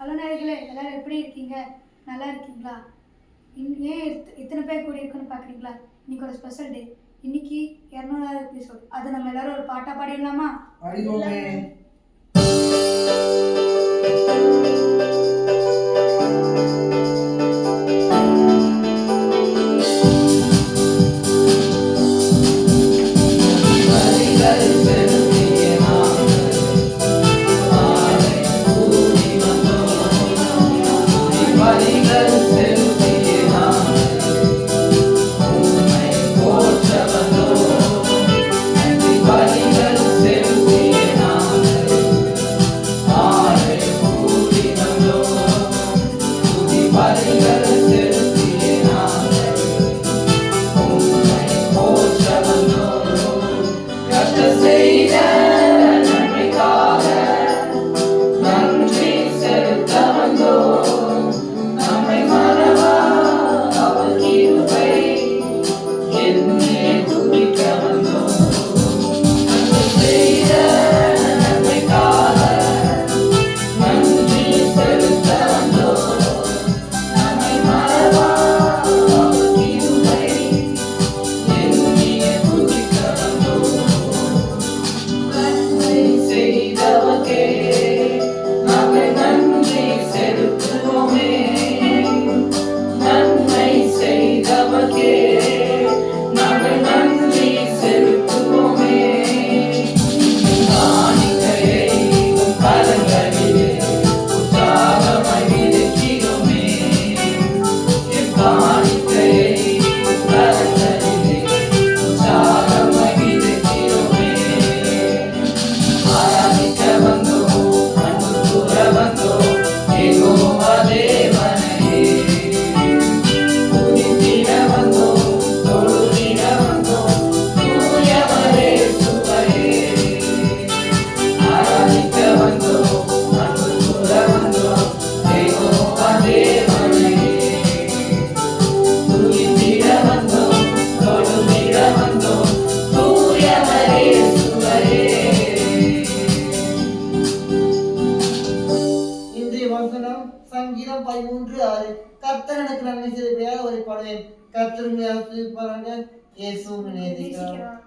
Hello நேயர்களே எல்லாரும் எப்படி இருக்கீங்க? நல்லா இருக்கீங்களா? இன் ஏன் இத்த- இத்தனை பேர் கூடி இருக்குன்னு பார்க்குறீங்களா இன்னைக்கு ஒரு ஸ்பெஷல் டே இன்னைக்கு இரநூறாவது எபிசோட் அதை நம்ம எல்லாரும் ஒரு பாட்டாக பாடிடலாமா? அடிவோமே செய்தவகே வசனம் சங்கீதம் பதிமூன்று ஆறு. கத்தர் எனக்கு நன்மை செய்தபடியாக ஒரு பாடுவேன். கர்த்தர் உண்மையாக பாருங்க இயேசு நேசிக்கிறார்